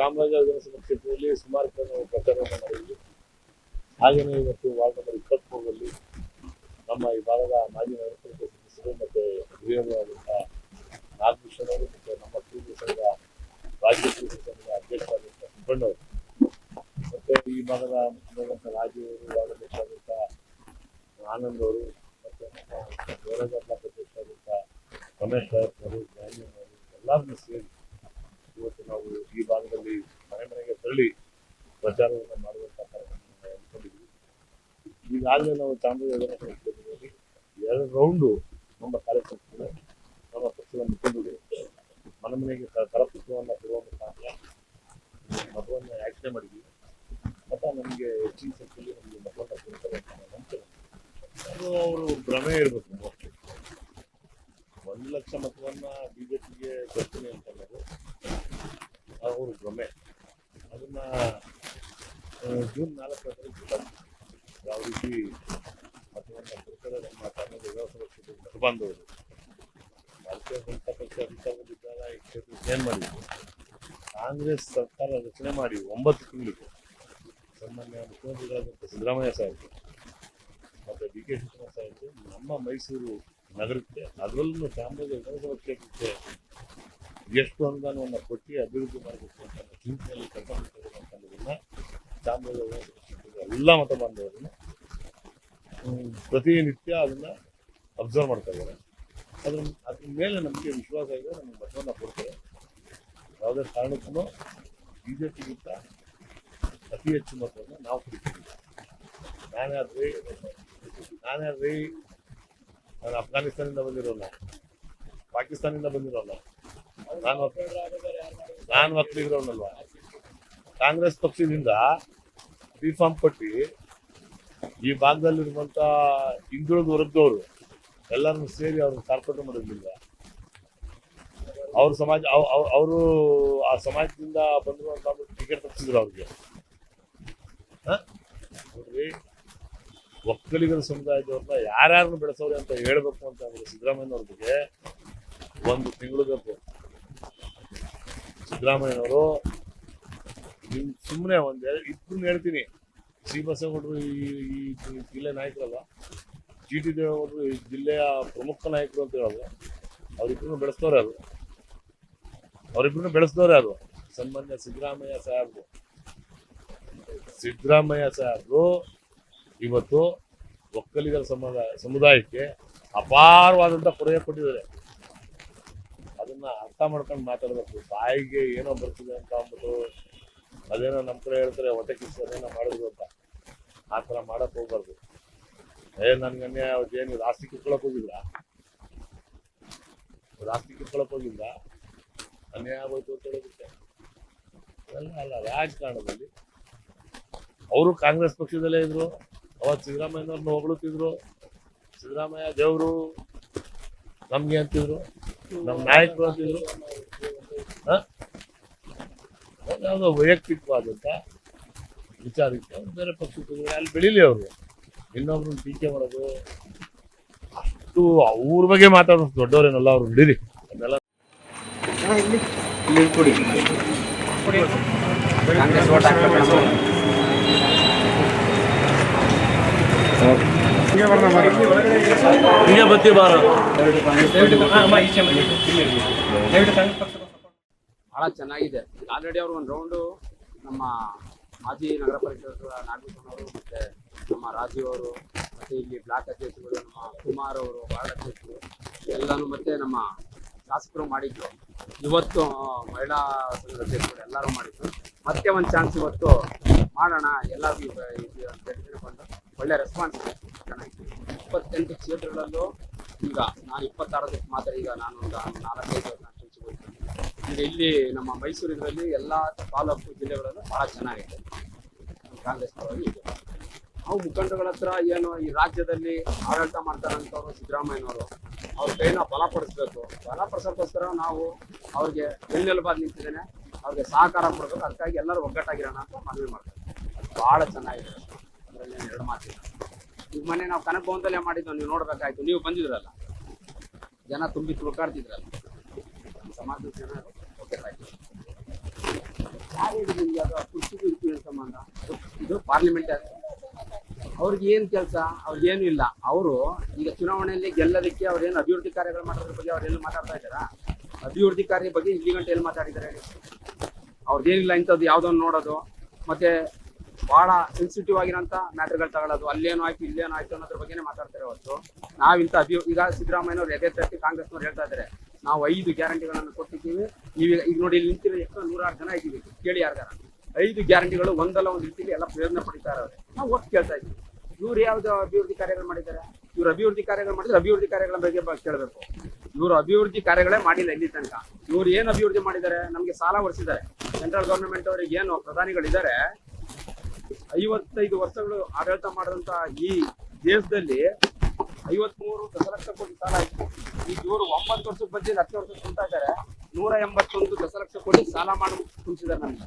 ಚಾಮರಾಜನಗರ ವಿಧಾನಸಭಾ ಕ್ಷೇತ್ರದಲ್ಲಿ ಸುಮಾರು ಕಡೆ ನಾವು ಪ್ರಚಾರವನ್ನು ಮಾಡಿದ್ವಿ. ಹಾಗೆಯೇ ಇವತ್ತು ವಾರ್ಡ್ ನಂಬರ್ ಇಪ್ಪತ್ಮೂರರಲ್ಲಿ ನಮ್ಮ ಈ ಭಾಗದ ಮಾಜಿ ನಗರ ಪಾಲಿಕೆ ಸದಸ್ಯರು ಮತ್ತು ಹಿರಿಯರಾದಂತಹ ನಾಗಭೂಷಣ್ ಮತ್ತು ನಮ್ಮ ಕೂಡಲ ಸಂಘ ರಾಜ್ಯ ಕೂಡಲ ಸಂಘದ ಅಧ್ಯಕ್ಷರಾದಂಥ ಸುಬ್ಬಣ್ಣವರು. ಮತ್ತು ಈ ಭಾಗದ ಮುಖ್ಯಮಂತ್ರಿ ರಾಜೀವರು ವಾರ್ಡ್ ಅಧ್ಯಕ್ಷರಾದಂಥ ಆನಂದ್ ಅವರು, ಮತ್ತು ನಮ್ಮ ಗೌರವ ಅಧ್ಯಕ್ಷರಾದಂಥ ರಮೇಶ್ ರಾಯ್ ಅವರು ಜ್ಞಾನಿ ಅವರು ಎಲ್ಲರನ್ನೂ ಸೇರಿ ಇವತ್ತು ನಾವು ಈ ಭಾಗದಲ್ಲಿ ಮನೆ ಮನೆಗೆ ತೆರಳಿ ಪ್ರಚಾರವನ್ನು ಮಾಡುವಂತಹ ಕಾರ್ಯಕ್ರಮವನ್ನು ಹಮ್ಮಿಕೊಂಡಿದ್ವಿ ಈಗಾಗಲೇ ನಾವು ಚಾಮರಾಜನಗರ ಎರಡು ರೌಂಡು ನಮ್ಮ ಕಾರ್ಯಕರ್ತರು ನಮ್ಮ ಪಕ್ಷದ ಮುಖಂಡರು ಮನೆ ಮನೆಗೆ ಕರಪತ್ರವನ್ನು ಕೊಡುವಂತಹ ಮತವನ್ನು ಯಾಚನೆ ಮಾಡಿದ್ವಿ. ಮತ ನಮಗೆ ಹೆಚ್ಚಿನ ಸಂಖ್ಯೆಯಲ್ಲಿ ನಮಗೆ ಮತವನ್ನು ಅದು ಅವರು ಭ್ರಮೆ ಇರಬೇಕು ಒಂದು ಲಕ್ಷ ಮತವನ್ನ ಬಿಜೆಪಿಗೆ ಕೊಡ್ತೀನಿ ಅಂತ ಅವರು ಭ್ರಮೆ ಅದನ್ನ ಜೂನ್ ನಾಲ್ಕರ ಗೊತ್ತಾಗ್ತದೆ ಯಾವ ರೀತಿ ಮತವನ್ನು ಕೊಡ್ತಾರೆ, ನಮ್ಮ ಕನ್ನಡ ವ್ಯವಸ್ಥೆ ಕ್ಷೇತ್ರದ ಮತಬಾಂಧವರು ಭಾರತೀಯ ಜನತಾ ಪಕ್ಷ ಅಧಿಕಾರದಲ್ಲಿದ್ದಾಗ ಈ ಕ್ಷೇತ್ರಕ್ಕೆ ಏನ್ ಮಾಡಿದ್ರು? ಕಾಂಗ್ರೆಸ್ ಸರ್ಕಾರ ರಚನೆ ಮಾಡಿ ಒಂಬತ್ತು ತಿಂಗಳಿಗೆ ಸನ್ಮಾನ್ಯ ಮುಖ್ಯಮಂತ್ರಿಗಳಾದಂಥ ಸಿದ್ದರಾಮಯ್ಯ ಸಾಹೇಬರು ಮತ್ತೆ ಡಿ ಕೆ ಶಿವಕುಮಾರ್ ಸಾಹೇಬರು ನಮ್ಮ ಮೈಸೂರು ನಗರಕ್ಕೆ, ಅದರಲ್ಲೂ ಚಾಮರಾಜ ವಿಧಾನಸಭಾ ಕ್ಷೇತ್ರಕ್ಕೆ ಎಷ್ಟು ಅನುದಾನವನ್ನು ಕೊಟ್ಟು ಅಭಿವೃದ್ಧಿ ಮಾಡಬೇಕು ಅಂತ ಚಿಂತನೆಯಲ್ಲಿ ಅಂತ ಚಾಮರಾಜ ಎಲ್ಲ ಮತ ಬಾಂಧವರನ್ನ ಪ್ರತಿನಿತ್ಯ ಅದನ್ನ ಅಬ್ಸರ್ವ್ ಮಾಡ್ತಾ ಇದ್ದಾರೆ. ಅದ್ರ ಅದ್ರ ಮೇಲೆ ನಮಗೆ ವಿಶ್ವಾಸ ಇದೆ, ನಮಗೆ ಮತವನ್ನು ಕೊಡ್ತಾರೆ. ಯಾವುದೇ ಕಾರಣಕ್ಕೂ ಬಿ ಜೆ ಪಿಗಿಂತ ಅತಿ ಹೆಚ್ಚು ಮತವನ್ನು ನಾವು ಕೊಡ್ತೀವಿ. ನಾನ್ಯಾರ್ರಿ ನಾನ್ಯಾರ್ರಿ ನಾನು ಅಫ್ಘಾನಿಸ್ತಾನಿಂದ ಬಂದಿರೋಲ್ಲ. ಪಾಕಿಸ್ತಾನಿಂದ ಬಂದಿರೋಲ್ಲ. ನಾನು ನಾನು ಕಾಂಗ್ರೆಸ್ ಪಕ್ಷದಿಂದ ರಿಫಾರ್ಮ್ ಕೊಟ್ಟು ಈ ಭಾಗದಲ್ಲಿರುವಂಥ ಹಿಂದುಳಿದ ವರ್ಗದವರು ಎಲ್ಲರನ್ನು ಸೇರಿ ಅವ್ರನ್ನ ಕಾರ್ಪೊರೇಟ್ ಮಾಡೋದ್ರಿಂದ ಅವ್ರ ಸಮಾಜ ಅವರು ಆ ಸಮಾಜದಿಂದ ಬಂದಿರುವಂತ ಟಿಕೆಟ್ ತಪ್ಪಿಸಿದ್ರು ಅವ್ರಿಗೆ? ನೋಡ್ರಿ, ಒಕ್ಕಲಿಗರ ಸಮುದಾಯದವ್ರನ್ನ ಯಾರ್ಯಾರನ್ನು ಬೆಳೆಸೋರಿ ಅಂತ ಹೇಳ್ಬೇಕು ಅಂತ ಅಂದ್ರೆ ಸಿದ್ದರಾಮಯ್ಯನವ್ರ ಬಗ್ಗೆ ಒಂದು ತಿಂಗಳು ಸಿದ್ದರಾಮಯ್ಯನವರು, ನಿಮ್ ಸುಮ್ಮನೆ ಒಂದ್ ಇಬ್ಬರನ್ನ ಹೇಳ್ತೀನಿ. ಸಿ ಈ ಈ ಜಿಲ್ಲೆ ನಾಯಕರಲ್ಲ. ಜಿ ಟಿ ದೇವೇಗೌಡರು ಈ ಜಿಲ್ಲೆಯ ಪ್ರಮುಖ ನಾಯಕರು ಅಂತ ಹೇಳೋದು. ಅವರಿಬ್ಬರನ್ನು ಬೆಳೆಸ್ತವ್ರೆ ಅದು. ಅವರಿಬ್ಬರನ್ನು ಬೆಳೆಸ್ತವ್ರೆ ಅದು. ಸನ್ಮಾನ್ಯ ಸಿದ್ದರಾಮಯ್ಯ ಸಾಹೇಬ್ರು. ಸಿದ್ದರಾಮಯ್ಯ ಸಾಹೇಬ್ರು ಇವತ್ತು ಒಕ್ಕಲಿಗರ ಸಮುದಾಯ, ಸಮುದಾಯಕ್ಕೆ ಅಪಾರವಾದಂತ ಕೊಡುಗೆ ಕೊಟ್ಟಿದ್ದಾರೆ. ಅದನ್ನ ಅರ್ಥ ಮಾಡ್ಕೊಂಡು ಮಾತಾಡ್ಬೇಕು. ಬಾಯಿಗೆ ಏನೋ ಬರ್ತದೆ ಅಂತ ಅಂದ್ಬಿಟ್ಟು ಅದೇನೋ ನಮ್ಮ ಕಡೆ ಹೇಳ್ತಾರೆ ಹೊಟ್ಟೆ ಕಿಚ್ಚು ಮಾಡೋದು ಅಂತ. ಆ ಥರ ಮಾಡಕ್ ಹೋಗ್ಬಾರ್ದು. ಏ, ನನ್ಗೆ ಅನ್ಯಾಯ ಅವತ್ತು ಏನು ರಾಸ್ತಿ ಕಿತ್ಕೊಳಕ್ ಹೋಗಿದ್ರ? ರಾಸ್ತಿ ಕಿತ್ಕೊಳಕ್ ಹೋಗಿದ್ರ? ಅನ್ಯಾಯ ಆಗೋಯ್ತು ಅಂತ ಹೇಳೋದಕ್ಕೆ. ಅಲ್ಲ ಅಲ್ಲ, ರಾಜಕಾರಣದಲ್ಲಿ. ಅವರು ಕಾಂಗ್ರೆಸ್ ಪಕ್ಷದಲ್ಲೇ ಇದ್ರು ಅವತ್ತು ಸಿದ್ದರಾಮಯ್ಯನವ್ರನ್ನ ಹೊಗಳುತ್ತಿದ್ರು. ಸಿದ್ದರಾಮಯ್ಯ ದೇವರು ನಮ್ಗೆ ಅಂತಿದ್ರು. ನಮ್ಮ ನಾಯಕರು ಅಂತಿದ್ರು ಹ? ಯಾವುದೋ ವೈಯಕ್ತಿಕವಾದಂಥ ವಿಚಾರಕ್ಕೆ ಅವ್ರು ಬೇರೆ ಪಕ್ಷಕ್ಕೆ. ಅಲ್ಲಿ ಬೆಳೀಲಿ ಅವರು. ಇನ್ನೊಬ್ರು ಟೀಕೆ ಮಾಡೋದು. ಅಷ್ಟು ಅವ್ರ ಬಗ್ಗೆ ಮಾತಾಡೋದು ದೊಡ್ಡವರೇನಲ್ಲ ಅವ್ರು ಬಿಡಿರಿ ಅದನ್ನೆಲ್ಲ ಇಲ್ಲಿ ಹಿಂಗೆ ಬರ್ತೀವಿ ಬಾರ ಬಹಳ ಚೆನ್ನಾಗಿದೆ ಆಲ್ರೆಡಿ ಅವರು ಒಂದು ರೌಂಡು ನಮ್ಮ ಮಾಜಿ ನಗರ ಪರಿಷತ್ ನಾಗೇಶ್ವರ ಅವರು ಮತ್ತೆ ನಮ್ಮ ರಾಜೀವ್ ಅವರು ಮತ್ತೆ ಇಲ್ಲಿ ಬ್ಲಾಕ್ ಅಧ್ಯಕ್ಷರು ನಮ್ಮ ಕುಮಾರ್ ಅವರು ವಾರ್ಡ್ ಅಧ್ಯಕ್ಷರು ಎಲ್ಲಾನು ಮತ್ತೆ ನಮ್ಮ ಶಾಸಕರು ಮಾಡಿದ್ರು ಇವತ್ತು ಮಹಿಳಾ ಸಂಘದ ಅಧ್ಯಕ್ಷರು ಎಲ್ಲರೂ ಮಾಡಿದ್ರು ಮತ್ತೆ ಒಂದು ಚಾನ್ಸ್ ಇವತ್ತು ಮಾಡೋಣ ಎಲ್ಲರಿಗೂ ಇದು- ಇದು ಅಂತ ಬಂದು ಒಳ್ಳೆ ರೆಸ್ಪಾನ್ಸ್ ಚೆನ್ನಾಗಿದೆ ಇಪ್ಪತ್ತೆಂಟು ಕ್ಷೇತ್ರಗಳಲ್ಲೂ ಈಗ ನಾನು ಇಪ್ಪತ್ತಾರದಕ್ಕೆ ಮಾತ್ರ ಈಗ ನಾನು ಒಂದು ನಾಲ್ಕೈದು ಕಾನ್ಸ್ಟಿಟ್ಯೂನ್ಸಿ ಹೋಗ್ತೀನಿ. ಈಗ ಇಲ್ಲಿ ನಮ್ಮ ಮೈಸೂರು ಇದರಲ್ಲಿ ಎಲ್ಲ ತಾಲೂಕು ಜಿಲ್ಲೆಗಳಲ್ಲೂ ಬಹಳ ಚೆನ್ನಾಗಿದೆ. ಕಾಂಗ್ರೆಸ್ ಪರವಾಗಿ ಇದೆ. ನಾವು ಮುಖಂಡಗಳ ಹತ್ರ ಏನು ಈ ರಾಜ್ಯದಲ್ಲಿ ಆಡಳಿತ ಮಾಡ್ತಾರಂಥವ್ರು ಸಿದ್ದರಾಮಯ್ಯನವರು, ಅವ್ರ ಕೈನ ಬಲಪಡಿಸ್ಬೇಕು ಬಲಪಡಿಸೋಕ್ಕೋಸ್ಕರ ನಾವು ಅವ್ರಿಗೆ ಬೆನ್ನೆಲುಬಾಗಿ ನಿಂತಿದ್ದೇನೆ ಅವ್ರಿಗೆ ಸಹಕಾರ ಕೊಡಬೇಕು. ಅದಕ್ಕಾಗಿ ಎಲ್ಲರೂ ಒಗ್ಗಟ್ಟಾಗಿರೋಣ ಅಂತ ಮನವಿ ಮಾಡ್ತಾರೆ. ಭಾಳ ಚೆನ್ನಾಗಿದೆ. ಅದರಲ್ಲಿ ಎರಡು ಮಾತಿಲ್ಲ. ಈಗ ಮೊನ್ನೆ ನಾವು ಕನಕ ಭವನದಲ್ಲೇ ಮಾಡಿದ್ದು, ನೀವು ನೋಡ್ಬೇಕಾಯ್ತು. ನೀವು ಬಂದಿದ್ರಲ್ಲ? ಜನ ತುಂಬಿ ತುಳ್ಕಾಡ್ತಿದ್ರಲ್ಲ. ಸಮಾಜದ ಜನ ಓಕೆ ಯಾರು ಹೇಳಿದ್ರು ನಿಮ್ಗೆ ಅದು? ಇದಕ್ಕೂ ಸಂಬಂಧ? ಇದು ಪಾರ್ಲಿಮೆಂಟ್ ಅವ್ರಿಗೆ ಏನು ಕೆಲಸ? ಅವ್ರಿಗೆ ಏನು ಇಲ್ಲ. ಅವರು ಈಗ ಚುನಾವಣೆಯಲ್ಲಿ ಗೆಲ್ಲೋದಕ್ಕೆ ಅವ್ರು ಏನು ಅಭಿವೃದ್ಧಿ ಕಾರ್ಯಗಳು ಮಾಡೋದ್ರ ಬಗ್ಗೆ ಅವ್ರು ಮಾತಾಡ್ತಾ ಇದ್ದಾರಾ? ಅಭಿವೃದ್ಧಿ ಕಾರ್ಯ ಬಗ್ಗೆ ಇಲ್ಲಿ ಗಂಟೆ ಎಲ್ಲಿ ಮಾತಾಡಿದ್ದಾರೆ? ಅವ್ರದ್ದೇನಿಲ್ಲ ಇಂಥದ್ದು ಯಾವುದನ್ನು ನೋಡೋದು. ಮತ್ತೆ ಬಹಳ ಸೆನ್ಸಿಟಿವ್ ಆಗಿರೋಂಥ ಮ್ಯಾಟರ್ಗಳು ತಗೊಳ್ಳೋದು. ಅಲ್ಲೇನು ಆಯ್ತು, ಇಲ್ಲೇನೋ ಆಯ್ತು ಅನ್ನೋದ್ರ ಬಗ್ಗೆನೇ ಮಾತಾಡ್ತಾರೆ ಹೊರತು ನಾವಿಂತ ಅಭಿ, ಈಗ ಸಿದ್ದರಾಮಯ್ಯನವ್ರು ಎದೆ ತಟ್ಟಿ ಕಾಂಗ್ರೆಸ್ನವ್ರು ಹೇಳ್ತಾ ಇದ್ದಾರೆ ನಾವು ಐದು ಗ್ಯಾರಂಟಿಗಳನ್ನು ಕೊಟ್ಟಿದ್ದೀವಿ. ಈಗ ಈಗ ನೋಡಿ ಇಲ್ಲಿ ನಿಂತಿರೋ ಎಷ್ಟೋ ನೂರಾರು ಜನ ಇದ್ದೀವಿ. ಕೇಳಿ ಯಾರ್ಗಾರ. ಐದು ಗ್ಯಾರಂಟಿಗಳು ಒಂದಲ್ಲ ಒಂದು ರೀತಿಯಲ್ಲಿ ಎಲ್ಲ ಪ್ರಯೋಜನ ಪಡಿತಾ ಇರೋದು ನಾವು ಒಟ್ಟು ಕೇಳ್ತಾ ಇದ್ದೀವಿ. ಇವ್ರು ಯಾವ್ದು ಅಭಿವೃದ್ಧಿ ಕಾರ್ಯಗಳು ಮಾಡಿದ್ದಾರೆ? ಇವ್ರು ಅಭಿವೃದ್ಧಿ ಕಾರ್ಯಗಳು ಮಾಡಿದ್ರೆ ಅಭಿವೃದ್ಧಿ ಕಾರ್ಯಗಳ ಬಗ್ಗೆ ಕೇಳಬೇಕು. ಇವರು ಅಭಿವೃದ್ಧಿ ಕಾರ್ಯಗಳೇ ಮಾಡಿಲ್ಲ ಇಲ್ಲಿ ತನಕ. ಇವ್ರು ಏನು ಅಭಿವೃದ್ಧಿ ಮಾಡಿದ್ದಾರೆ? ನಮಗೆ ಸಾಲ ಒಡಿಸಿದ್ದಾರೆ ಸೆಂಟ್ರಲ್ ಗೌರ್ಮೆಂಟ್ ಅವ್ರಿಗೆ ಏನು ಪ್ರಧಾನಿಗಳಿದ್ದಾರೆ ಐವತ್ತೈದು ವರ್ಷಗಳು ಆಡಳಿತ ಮಾಡಿದಂತ ಈ ದೇಶದಲ್ಲಿ ಐವತ್ಮೂರು ದಶಲಕ್ಷ ಕೋಟಿ ಸಾಲ ಆಯ್ತು ಈಗ ಇವರು ಒಂಬತ್ತು ವರ್ಷಕ್ಕೆ ಬಂದು ಲಕ್ಷ ವರ್ಷಕ್ಕೆ ಕುಂತಾ ಇದ್ದಾರೆ. ನೂರ ಎಂಬತ್ತೊಂದು ದಶಲಕ್ಷ ಕೋಟಿ ಸಾಲ ಮಾಡಿ ಕುಂತಿದ್ದಾರೆ ನಮಗೆ.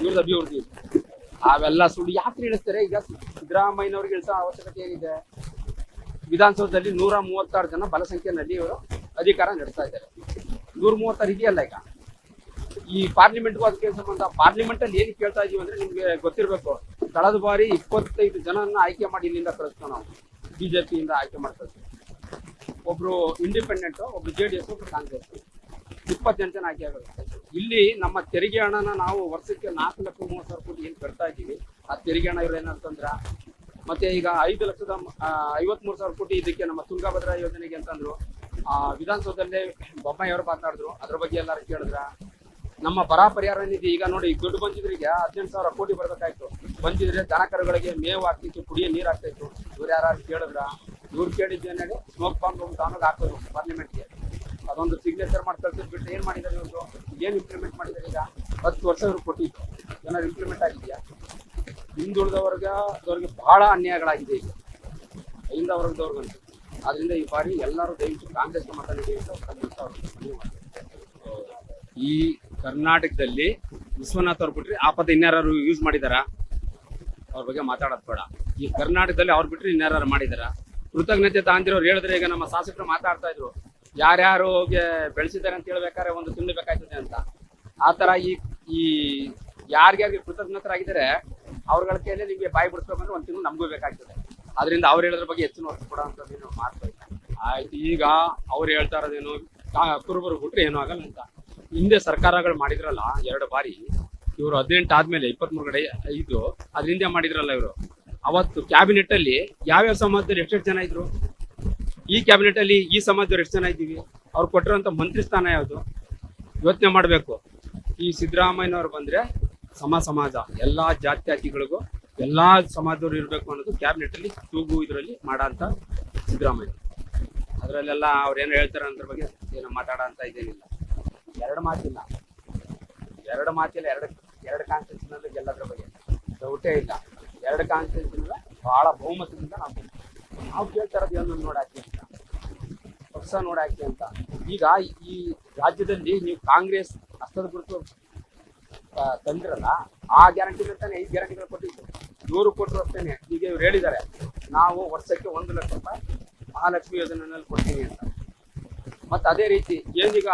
ಇವ್ರದ್ದು ಅಭಿವೃದ್ಧಿ. ಅವೆಲ್ಲ ಸುಳ್ಳು ಯಾಕೆ ಇಳಿಸ್ತಾರೆ ಈಗ ಸಿದ್ದರಾಮಯ್ಯನವ್ರಿಗೆ ಇಳಿಸೋ ಅವಶ್ಯಕತೆ ಏನಿದೆ? ವಿಧಾನಸೌಧದಲ್ಲಿ ನೂರ ಮೂವತ್ತಾರು ಜನ ಬಲಸಂಖ್ಯೆಯಲ್ಲಿ ಇವರು ಅಧಿಕಾರ ನಡೆಸ್ತಾ ಇದ್ದಾರೆ. ನೂರ ಮೂವತ್ತಾರು ಇದೆಯಲ್ಲ ಈಗ? ಈ ಪಾರ್ಲಿಮೆಂಟ್ಗೂ ಅದಕ್ಕೆ ಸಂಬಂಧ ಪಾರ್ಲಿಮೆಂಟ್ ಅಲ್ಲಿ ಏನು ಕೇಳ್ತಾ ಇದೀವಿ ಅಂದ್ರೆ ನಿಮ್ಗೆ ಗೊತ್ತಿರಬೇಕು. ಕಳೆದ ಬಾರಿ ಇಪ್ಪತ್ತೈದು ಜನನ ಆಯ್ಕೆ ಮಾಡಿ ಇಲ್ಲಿಂದ ಕಳಿಸ್ತೇವೆ ನಾವು. ಬಿಜೆಪಿಯಿಂದ ಆಯ್ಕೆ ಮಾಡ್ತೀವಿ ಒಬ್ರು ಇಂಡಿಪೆಂಡೆಂಟ್ ಒಬ್ರು ಜೆ ಡಿ ಎಸ್, ಒಬ್ರು ಕಾಂಗ್ರೆಸ್. ಇಪ್ಪತ್ತೆಂಟು ಜನ ಆಯ್ಕೆ ಆಗುತ್ತೆ ಇಲ್ಲಿ ನಮ್ಮ ತೆರಿಗೆ ಹಣನ ನಾವು ವರ್ಷಕ್ಕೆ ನಾಲ್ಕು ಲಕ್ಷ ಮೂವತ್ತು ಸಾವಿರ ಕೋಟಿ ಏನು ಕಟ್ತಾ ಇದ್ದೀವಿ ಆ ತೆರಿಗೆ ಹಣ ಇವ್ರು ಏನಂತಂದ್ರ ಮತ್ತೆ ಈಗ ಐದು ಲಕ್ಷದ ಐವತ್ಮೂರು ಸಾವಿರ ಕೋಟಿ ಇದಕ್ಕೆ ನಮ್ಮ ತುಂಗಭದ್ರಾ ಯೋಜನೆಗೆ ಅಂತಂದ್ರು. ಆ, ವಿಧಾನಸೌಧದಲ್ಲೇ ಬೊಮ್ಮಾಯಿ ಅವರು ಮಾತಾಡಿದ್ರು. ಅದ್ರ ಬಗ್ಗೆ ಎಲ್ಲರೂ ಕೇಳಿದ್ರ? ನಮ್ಮ ಬರ ಪರಿಹಾರ ನಿಧಿ ಈಗ ನೋಡಿ, ದುಡ್ಡು ಬಂದಿದ್ರಿಗೆ ಹದಿನೆಂಟು ಸಾವಿರ ಕೋಟಿ ಬರ್ಬೇಕಾಯ್ತು. ಬಂದಿದ್ರೆ ದನಕರುಗಳಿಗೆ ಮೇವು ಆಗ್ತಿತ್ತು ಕುಡಿಯೋ ನೀರು ಆಗ್ತಾಯಿತ್ತು. ಇವ್ರು ಯಾರು ಕೇಳಿದ್ರ? ಇವ್ರು ಕೇಳಿದ್ದೇನೆ ಸ್ಮೋಕ್ ಬಾಂಬ್ ಪಾರ್ಲಿಮೆಂಟ್ ಹಾಕೋದು ಪಾರ್ಲಿಮೆಂಟ್ಗೆ ಅದೊಂದು ಸಿಗ್ನೇಚರ್ ಮಾಡಿ ಕಳ್ಸಿದ್ ಬಿಟ್ಟು ಏನು ಮಾಡಿದ್ದಾರೆ ಇವರು? ಏನು ಇಂಪ್ಲಿಮೆಂಟ್ ಮಾಡಿದ್ದಾರೆ ಈಗ? ಹತ್ತು ವರ್ಷ ಇವ್ರು ಕೊಟ್ಟಿದ್ದು. ಏನಾದ್ರು ಇಂಪ್ಲಿಮೆಂಟ್ ಆಗಿದೆಯಾ? ಹಿಂದುಳಿದವ್ರಿಗೆ, ಅವ್ರಿಗೆ ಬಹಳ ಅನ್ಯಾಯಗಳಾಗಿದೆ ಈಗ. ಐದು ವರ್ಗದವ್ರಿಗಂತೂ ಆದ್ರಿಂದ ಈ ಬಾರಿ ಎಲ್ಲರೂ ದಯವಿಟ್ಟು ಕಾಂಗ್ರೆಸ್ ಮತ ನೀಡಿ ಅಂತ. ಈ ಕರ್ನಾಟಕದಲ್ಲಿ ವಿಶ್ವನಾಥ್ ಅವ್ರು ಬಿಟ್ರಿ ಆ ಪದ ಇನ್ಯಾರು ಯೂಸ್ ಮಾಡಿದಾರ? ಅವ್ರ ಬಗ್ಗೆ ಮಾತಾಡೋದು ಬೇಡ. ಈ ಕರ್ನಾಟಕದಲ್ಲಿ ಅವ್ರು ಬಿಟ್ರೆ ಇನ್ಯಾರು ಮಾಡಿದಾರ? ಕೃತಜ್ಞತೆ ತಾಂದಿರೋರು ಹೇಳಿದ್ರೆ ಈಗ ನಮ್ಮ ಶಾಸಕರು ಮಾತಾಡ್ತಾ ಇದ್ರು. ಯಾರ್ಯಾರು ಬೆಳೆಸಿದ್ದಾರೆ ಅಂತ ಹೇಳ್ಬೇಕಾದ್ರೆ ಒಂದು ತಿನ್ನಬೇಕಾಗ್ತದೆ ಅಂತ. ಆ ಥರ ಈ ಈ ಯಾರ್ಯಾರಿಗೆ ಕೃತಜ್ಞತರಾಗಿದ್ದಾರೆ, ಅವ್ರಗಳ ಕೈಯಲ್ಲಿ ನಿಮಗೆ ಬಾಯಿ ಬಿಡಿಸ್ಬೇಕಂದ್ರೆ ಒಂದು ತಿಂಗಳು ನಮಗೂ ಬೇಕಾಗ್ತದೆ ಅದರಿಂದ ಅವ್ರು ಹೇಳೋದ್ರ ಬಗ್ಗೆ ಹೆಚ್ಚಿನ ಒತ್ತು ಕೊಡೋಂಥದ್ದು ಏನು ಮಾಡ್ತಾ ಇಲ್ಲ ಆಯ್ತು, ಈಗ ಅವ್ರು ಹೇಳ್ತಾ ಇರೋದೇನು ಕುರುಬರು ಬಿಟ್ರೆ ಏನೂ ಆಗಲ್ಲ ಅಂತ. ಹಿಂದೆ ಸರ್ಕಾರಗಳು ಮಾಡಿದ್ರಲ್ಲ ಎರಡು ಬಾರಿ, ಇವರು ಹದಿನೆಂಟು ಆದ್ಮೇಲೆ ಇಪ್ಪತ್ಮೂರು ಕಡೆ ಐದು, ಅದ್ರ ಹಿಂದೆ ಮಾಡಿದ್ರಲ್ಲ ಇವರು. ಅವತ್ತು ಕ್ಯಾಬಿನೆಟ್ ಅಲ್ಲಿ ಯಾವ್ಯಾವ ಸಮಾಜದಲ್ಲಿ ಎಷ್ಟೆಷ್ಟು ಜನ ಇದ್ರು? ಈ ಕ್ಯಾಬಿನೆಟ್ ಅಲ್ಲಿ ಈ ಸಮಾಜದವ್ರು ಎಷ್ಟು ಜನ ಇದ್ದೀವಿ? ಅವ್ರು ಕೊಟ್ಟಿರೋಂಥ ಮಂತ್ರಿ ಸ್ಥಾನ ಯಾವುದು? ಯೋಚನೆ ಮಾಡಬೇಕು. ಈ ಸಿದ್ದರಾಮಯ್ಯನವ್ರು ಬಂದ್ರೆ ಸಮ ಸಮಾಜ, ಎಲ್ಲಾ ಜಾತ್ಯಾತಿಗಳಿಗೂ ಎಲ್ಲಾ ಸಮಾಜದವ್ರು ಇರಬೇಕು ಅನ್ನೋದು ಕ್ಯಾಬಿನೆಟ್ ಅಲ್ಲಿ ತೂಗು ಇದರಲ್ಲಿ ಮಾಡಂತ ಸಿದ್ದರಾಮಯ್ಯ. ಅದರಲ್ಲೆಲ್ಲ ಅವ್ರು ಏನು ಹೇಳ್ತಾರೆ ಅದ್ರ ಬಗ್ಗೆ ಏನು ಮಾತಾಡೋ ಅಂತ ಇದೇನಿಲ್ಲ. ಎರಡು ಮಾತಿಲ್ಲ. ಎರಡು ಮಾತಿಲ್ಲ, ಎರಡು ಎರಡು ಕಾನ್ಸ್ಟಿಟ್ಯೂಷನಲ್ಲಿ ಗೆಲ್ಲದ್ರ ಬಗ್ಗೆ. ಡೌಟೇ ಇಲ್ಲ. ಎರಡು ಕಾನ್ಸ್ಟಿಟ್ಯೂಷನ್ ಬಹಳ ಬಹುಮತದಿಂದ ನಾವು. ನಾವು ಕೇಳ್ತಾ ಇರೋದು ಏನನ್ನು ನೋಡಾಕಿ ಅಂತ. ಪಕ್ಷ ನೋಡಾಕಿ ಅಂತ. ಈಗ ಈ ರಾಜ್ಯದಲ್ಲಿ ನೀವು ಕಾಂಗ್ರೆಸ್ ಹಸ್ತದ ಗುರುತು ತಂದಿರಲ್ಲ, ಆ ಗ್ಯಾರಂಟಿ ತಾನೇ ಐದು ಗ್ಯಾರಂಟಿಗಳು ಕೊಟ್ಟಿದ್ದು. ನೂರು ಕೊಟ್ಟರು ಅಷ್ಟೇನೆ. ಈಗ ಇವ್ರು ಹೇಳಿದ್ದಾರೆ. ನಾವು ವರ್ಷಕ್ಕೆ ಒಂದು ಲಕ್ಷ ರೂಪಾಯಿ ಮಹಾಲಕ್ಷ್ಮಿ ಯೋಜನೆಯಲ್ಲಿ ಕೊಡ್ತೀನಿ ಅಂತ. ಮತ್ತೆ ಅದೇ ರೀತಿ ಏನೀಗ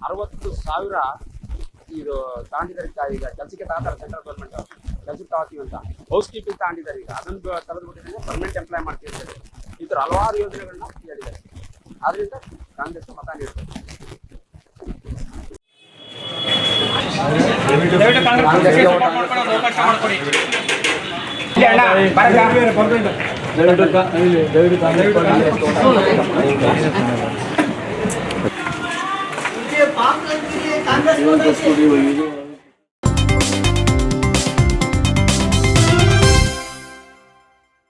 ಅರವತ್ತು ಸಾವಿರ ಇದು ತಗೊಂಡಿದ್ದಾರೆ ಈಗ ಈಗ ಕೆಲಸಕ್ಕೆ ತಗೋತಾರೆ ಸೆಂಟ್ರಲ್ ಗೌರ್ಮೆಂಟ್ ಕೆಲಸಕ್ಕೆ ತಗೋತೀವಿ ಅಂತ. ಹೌಸ್ ಕೀಪಿಂಗ್ ತಗೊಂಡಿದ್ದಾರೆ ಈಗ. ಅದನ್ನು ತೆಗೆದುಬಿಟ್ಟಿದ್ರೆ ಪರ್ಮನೆಂಟ್ ಎಂಪ್ಲಾಯ್ ಮಾಡ್ತಿರ್ತಾರೆ. ಅಂತ. ಈ ಥರ ಹಲವಾರು ಯೋಜನೆಗಳನ್ನ ಹೇಳಿದ್ದಾರೆ ಆದ್ರಿಂದ ಕಾಂಗ್ರೆಸ್ ಮತ ನೀಡ್ತಾರೆ ದಯವಿಟ್ಟು ಕಾಂಗ್ರೆಸ್ すぐにおいしい。